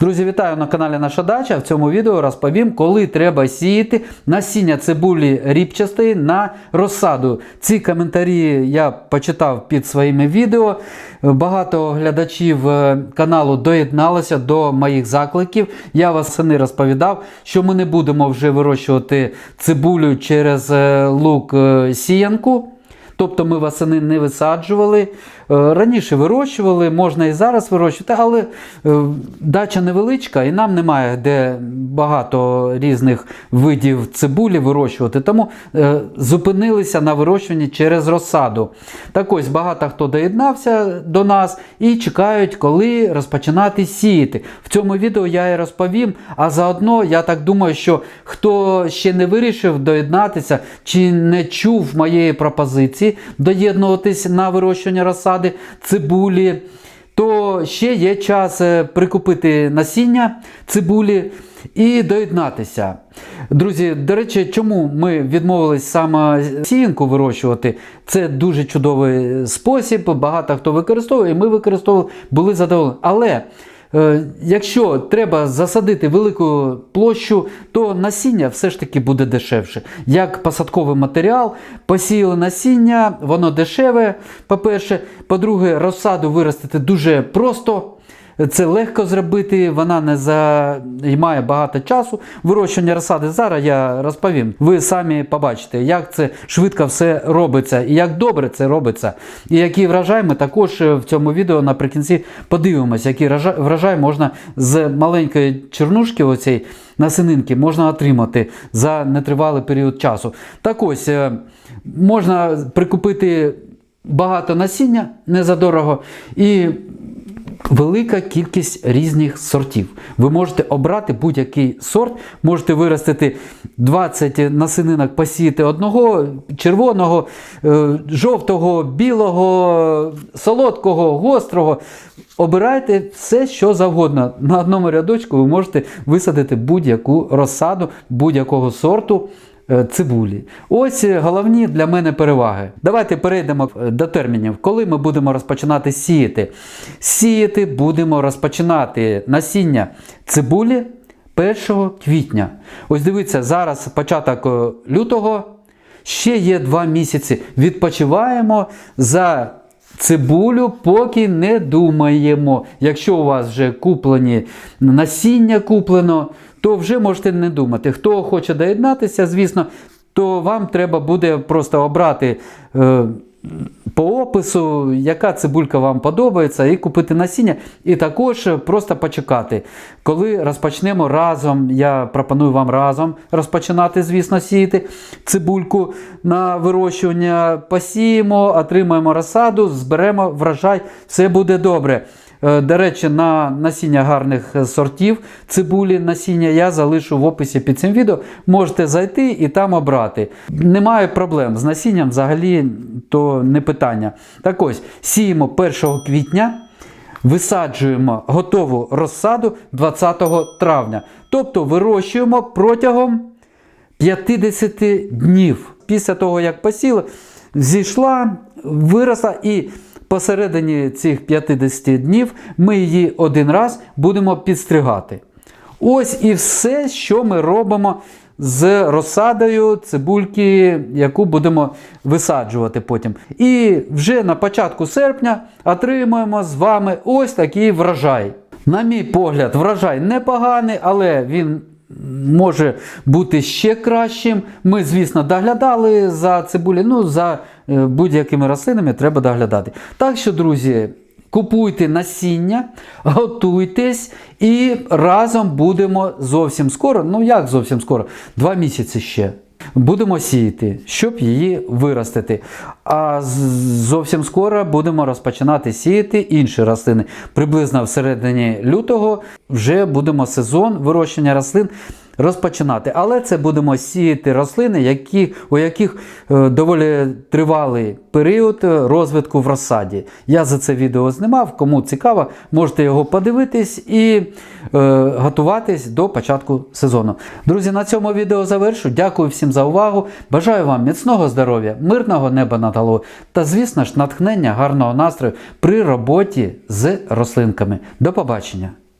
Друзі, вітаю на каналі Наша Дача. В цьому відео розповім, коли треба сіяти насіння цибулі ріпчастої на розсаду. Ці коментарі я почитав під своїми відео. Багато глядачів е, каналу доєдналося до моїх закликів. Я вас не розповідав, що ми не будемо вже вирощувати цибулю через е, лук е, сіянку. Тобто ми восени не висаджували. Е, Раніше вирощували, можна і зараз вирощувати, але е, дача невеличка і нам немає де багато різних видів цибулі вирощувати. Тому е, зупинилися на вирощуванні через розсаду. Так ось багато хто доєднався до нас і чекають, коли розпочинати сіяти. В цьому відео я і розповім. А заодно я так думаю, що хто ще не вирішив доєднатися чи не чув моєї пропозиції доєднуватись на вирощування розсади цибулі, то ще є час е, прикупити насіння цибулі і доєднатися. Друзі, до речі, чому ми відмовились саме сіянку вирощувати? Це дуже чудовий спосіб, багато хто використовує, і ми використовували, були задоволені. Але Якщо треба засадити велику площу, то насіння все ж таки буде дешевше. Як посадковий матеріал, посіяли насіння, воно дешеве. По-перше, по-друге, розсаду виростити дуже просто. Це легко зробити, вона не займає багато часу. Вирощування розсади зараз я розповім. Ви самі побачите, як це швидко все робиться і як добре це робиться. І який врожай ми також в цьому відео наприкінці подивимося, який врожай- можна з маленької чернушки, оцей насининки, можна отримати за нетривалий період часу. Так ось е, можна прикупити багато насіння незадорого і велика кількість різних сортів. Ви можете обрати будь-який сорт, можете виростити 20 насининок, посіяти одного червоного, е, жовтого, білого, солодкого, гострого. Обирайте все, що завгодно. На одному рядочку ви можете висадити будь-яку розсаду будь-якого сорту цибулі. Ось е, головні для мене переваги. Давайте перейдемо е, до термінів, коли ми будемо розпочинати сіяти. Сіяти будемо розпочинати насіння цибулі 1 квітня. Ось дивіться, зараз початок е, лютого, ще є 2 місяці. Відпочиваємо за Цибулю поки не думаємо. Якщо у вас вже куплені насіння куплено, то вже можете не думати. Хто хоче доєднатися, звісно, то вам треба буде просто обрати е, по опису, яка цибулька вам подобається, і купити насіння. І також просто почекати. Коли розпочнемо разом, я пропоную вам разом розпочинати, звісно, сіяти цибульку на вирощування. Посіємо, отримаємо розсаду, зберемо врожай, все буде добре. Е, До речі, на насіння гарних сортів цибулі насіння я залишу в описі під цим відео. Можете зайти і там обрати. Немає проблем з насінням взагалі то не питання. Так ось, сіємо 1 квітня. Висаджуємо готову розсаду 20 травня. Тобто вирощуємо протягом 50 днів. Після того, як посіли, зійшла, виросла і посередині цих 50 днів ми її один раз будемо підстригати. Ось і все, що ми робимо з розсадою цибульки, яку будемо висаджувати потім. І вже на початку серпня отримуємо з вами ось такий врожай. На мій погляд, врожай непоганий, але він може бути ще кращим. Ми, звісно, доглядали за цибулі, ну, за е, будь-якими рослинами треба доглядати. Так що, друзі, купуйте насіння, готуйтесь і разом будемо зовсім скоро, ну як зовсім скоро, два місяці ще. Будемо сіяти, щоб її виростити. А зовсім скоро будемо розпочинати сіяти інші рослини. Приблизно в середині лютого вже будемо сезон вирощення рослин розпочинати. Але це будемо сіяти рослини, які, у яких е, доволі тривалий період розвитку в розсаді. Я за це відео знімав. Кому цікаво, можете його подивитись і е, готуватись до початку сезону. Друзі, на цьому відео завершу. Дякую всім за увагу. Бажаю вам міцного здоров'я, мирного неба над головою та, звісно ж, натхнення, гарного настрою при роботі з рослинками. До побачення!